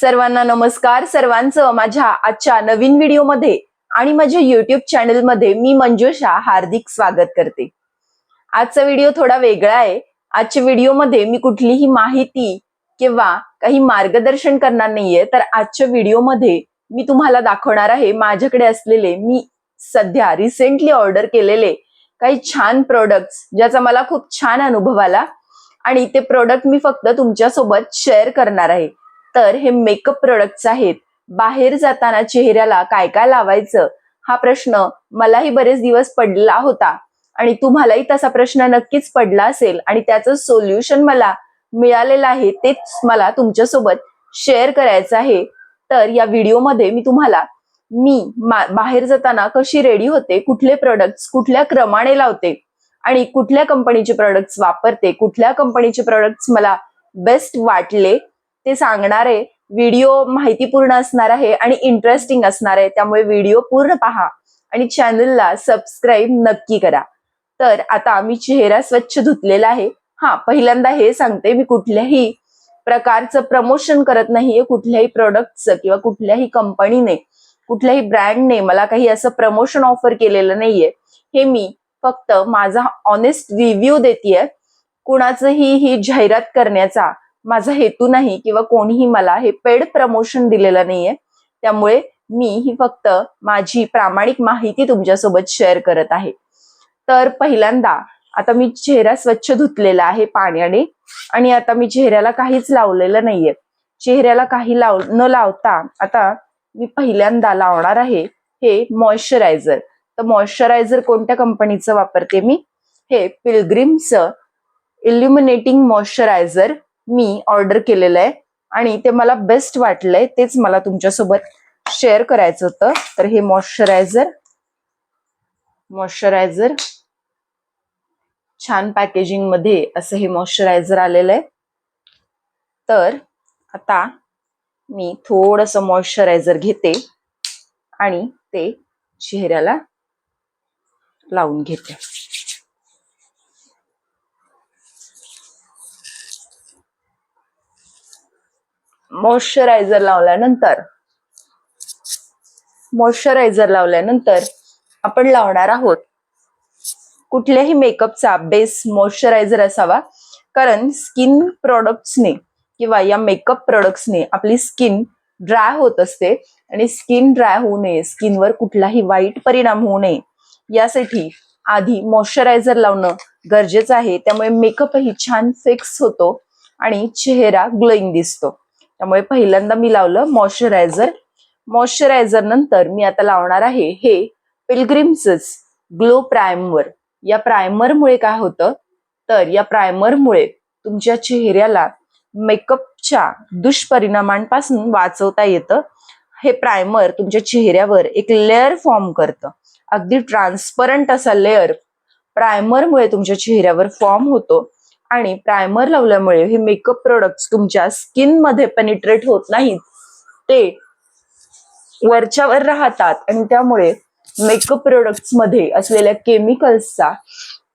सर्वांना नमस्कार. सर्वांचं माझ्या आजच्या नवीन व्हिडिओमध्ये आणि माझ्या युट्यूब चॅनलमध्ये मी मंजुषा हार्दिक स्वागत करते. आजचा व्हिडिओ थोडा वेगळा आहे. आजच्या व्हिडिओमध्ये मी कुठलीही माहिती किंवा काही मार्गदर्शन करणार नाहीये. तर आजच्या व्हिडिओमध्ये मी तुम्हाला दाखवणार आहे माझ्याकडे असलेले मी सध्या रिसेंटली ऑर्डर केलेले काही छान प्रोडक्ट्स ज्याचा मला खूप छान अनुभव आला आणि ते प्रोडक्ट मी फक्त तुमच्यासोबत शेअर करणार आहे. तर हे मेकअप प्रोडक्ट्स आहेत. बाहेर जाताना चेहऱ्याला काय काय लावायचं? हा प्रश्न मलाही बरेच दिवस पडला होता. आणि तुम्हालाही तसा प्रश्न नक्कीच पडला असेल. आणि त्याचं सोल्युशन मला मिळालेलं आहे तेच मला तुमच्यासोबत शेअर करायचं आहे. तर या व्हिडिओमध्ये मी तुम्हाला मी बाहेर जाताना कशी रेडी होते कुठले प्रोडक्ट्स कुठल्या क्रमाने लावते आणि कुठल्या कंपनीचे प्रोडक्ट्स वापरते कुठल्या कंपनीचे प्रोडक्ट्स मला बेस्ट वाटले ते सांगणारे व्हिडिओ माहितीपूर्ण असणार आहे आणि इंटरेस्टिंग असणार आहे त्यामुळे व्हिडिओ पूर्ण पहा आणि चॅनलला सबस्क्राईब नक्की करा. तर आता मी चेहरा स्वच्छ धुतलेला आहे. हा पहिल्यांदा हे सांगते मी कुठल्याही प्रकारचं प्रमोशन करत नाहीये कुठल्याही प्रोडक्टचं किंवा कुठल्याही कंपनीने कुठल्याही ब्रँडने मला काही असं प्रमोशन ऑफर केलेलं नाहीये. हे मी फक्त माझा ऑनेस्ट रिव्ह्यू देतेय. कुणाचंही ही जाहिरात करण्याचा माझा हेतू नाही किंवा कोणीही मला हे पेड प्रमोशन दिलेलं नाहीये. त्यामुळे मी ही फक्त माझी प्रामाणिक माहिती तुमच्यासोबत शेअर करत आहे. तर पहिल्यांदा आता मी चेहरा स्वच्छ धुतलेला आहे पाण्याने आणि आता मी चेहऱ्याला काहीच लावलेलं नाहीये. चेहऱ्याला काही लाव न लावता आता मी पहिल्यांदा लावणार आहे हे मॉइश्चरायझर तर मॉइश्चरायझर कोणत्या कंपनीचं वापरते मी? हे पिलग्रिमचं इल्युमिनेटिंग मॉइश्चरायझर मी ऑर्डर केलेलं आहे. आणि ते मला बेस्ट वाटलंय तेच मला तुमच्यासोबत शेअर करायचं होतं. तर हे मॉइश्चरायझर मॉइश्चरायझर छान पॅकेजिंगमध्ये असं हे मॉइश्चरायझर आलेलं आहे. तर आता मी थोडस मॉइश्चरायझर घेते आणि ते चेहऱ्याला लावून घेते. मॉइश्चरायझर लावल्यानंतर मॉइश्चरायझर लावल्यानंतर आपण लावणार आहोत कुठल्याही मेकअपचा बेस मॉइश्चरायझर असावा. कारण स्किन प्रॉडक्ट्सने किंवा या मेकअप प्रोडक्ट्सने आपली स्किन ड्राय होत असते आणि स्किन ड्राय होऊ नये स्किनवर कुठलाही वाईट परिणाम होऊ नये यासाठी आधी मॉइश्चरायझर लावणं गरजेचं आहे. त्यामुळे मेकअपही छान फिक्स होतो आणि चेहरा ग्लोईंग दिसतो. त्यामुळे पहिल्यांदा मी लावलं मॉइश्चरायझर. मॉइश्चरायझर नंतर मी आता लावणार आहे हे पिलग्रिम्सच ग्लो प्रायमर या प्रायमरमुळे काय होतं? तर या प्रायमरमुळे तुमच्या चेहऱ्याला मेकअपच्या दुष्परिणामांपासून वाचवता येतं. हे प्रायमर तुमच्या चेहऱ्यावर एक लेअर फॉर्म करतं. अगदी ट्रान्सपरंट असा लेअर प्रायमरमुळे तुमच्या चेहऱ्यावर फॉर्म होतो. आणि प्रायमर लावल्यामुळे हे मेकअप प्रोडक्ट तुमच्या स्किनमध्ये पेनिट्रेट होत नाहीत. ते वरच्यावर राहतात आणि त्यामुळे मेकअप प्रोडक्ट्समध्ये असलेल्या केमिकल्सचा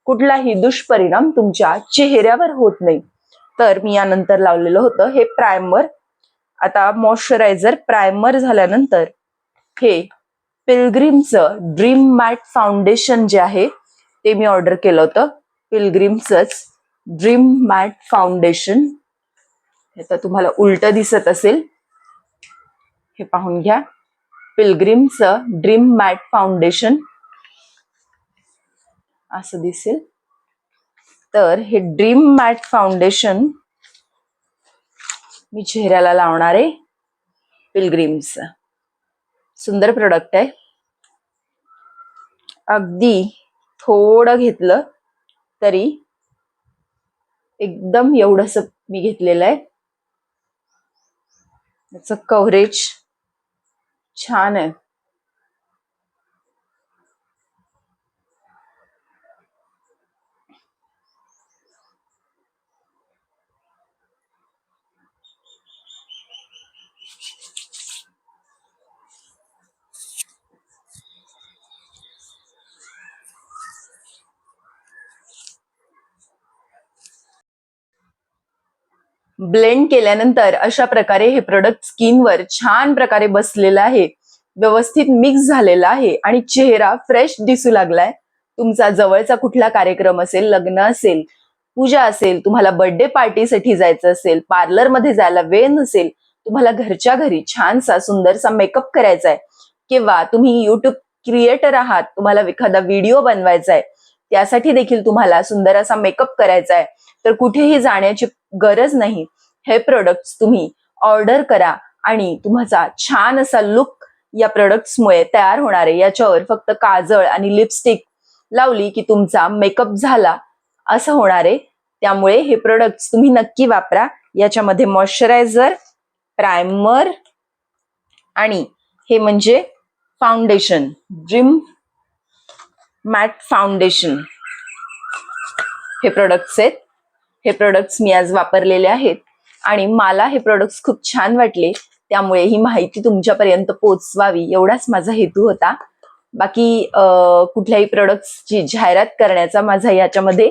कुठलाही दुष्परिणाम तुमच्या चेहऱ्यावर होत नाही. तर मी यानंतर लावलेलं होतं हे प्रायमर आता मॉइश्चरायझर प्रायमर झाल्यानंतर हे पिलग्रीमचं ड्रीम मॅट फाउंडेशन जे आहे ते मी ऑर्डर केलं होतं. पिलग्रीमचंच ड्रीम मॅट फाउंडेशन हे तर तुम्हाला उलट दिसत असेल. हे पाहून घ्या. पिलग्रीमचं ड्रीम मॅट फाउंडेशन असं दिसेल. तर हे ड्रीम मॅट फाउंडेशन मी चेहऱ्याला लावणार आहे. पिलग्रीमच सुंदर प्रोडक्ट आहे. अगदी थोडं घेतलं तरी एकदम एवढस मी घेतलेलं आहे. त्याचं कव्हरेज छान आहे. ब्लेंड केल्यानंतर अशा प्रकारे हे प्रोडक्ट स्किनवर छान प्रकारे बसलेलं आहे. व्यवस्थित मिक्स झालेला आहे आणि चेहरा फ्रेश दिसू लागलाय. तुमचा जवळचा कुठला कार्यक्रम असेल लग्न असेल पूजा असेल तुम्हाला बर्थडे पार्टीसाठी जायचं असेल पार्लरमध्ये जायला वेळ नसेल तुम्हाला घरच्या घरी छानसा सुंदरसा मेकअप करायचा आहे किंवा तुम्ही युट्यूब क्रिएटर आहात तुम्हाला एखादा व्हिडिओ बनवायचा आहे त्यासाठी देखील तुम्हाला सुंदर असा मेकअप करायचा आहे तर कुठेही जाण्याची गरज नाही. हे प्रोडक्ट्स तुम्ही ऑर्डर करा आणि तुमचा छान असा लुक या प्रोडक्ट्समुळे तयार होणार आहे. याच्यावर फक्त काजळ आणि लिपस्टिक लावली की तुमचा मेकअप झाला असं होणार आहे. त्यामुळे हे प्रोडक्ट्स तुम्ही नक्की वापरा. याच्यामध्ये मॉइश्चरायझर प्रायमर आणि हे म्हणजे फाउंडेशन ड्रीम मॅट फाउंडेशन. हे प्रोडक्ट्स आहेत. हे प्रोडक्ट्स मी आज वापरलेले आहेत. आणि मला हे प्रोडक्ट्स खूप छान वाटले. त्यामुळे ही माहिती तुमच्यापर्यंत पोचवावी एवढाच माझा हेतू होता. बाकी कुठल्याही कुठल्याही प्रोडक्ट्सची जाहिरात करण्याचा माझा याच्यामध्ये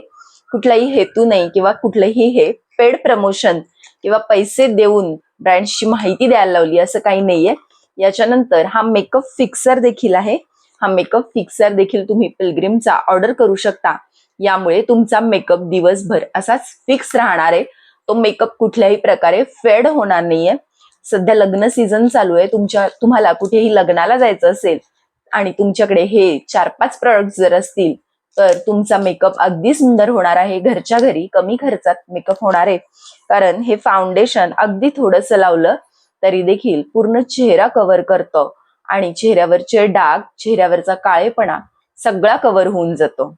कुठलाही हेतू नाही किंवा कुठलंही हे पेड प्रमोशन किंवा पैसे देऊन ब्रँड्सची माहिती द्यायला लावली असं काही नाहीये. याच्यानंतर हा मेकअप फिक्सर देखील आहे. हा मेकअप फिक्सर देखील तुम्ही पिलग्रिमचा ऑर्डर करू शकता. यामुळे तुमचा मेकअप दिवसभर असाच फिक्स राहणार आहे. तो मेकअप कुठल्याही प्रकारे फेड होणार नाहीये. सध्या लग्न सीझन चालू आहे. तुमच्या तुम्हाला कुठेही लग्नाला जायचं असेल आणि तुमच्याकडे हे चार पाच प्रॉडक्ट जर असतील तर तुमचा मेकअप अगदी सुंदर होणार आहे. घरच्या घरी कमी खर्चात मेकअप होणार आहे. कारण हे फाउंडेशन अगदी थोडस लावलं तरी देखील पूर्ण चेहरा कव्हर करतं. आणि चेहऱ्यावरचे डाग चेहऱ्यावरचा काळेपणा सगळा कव्हर होऊन जातो.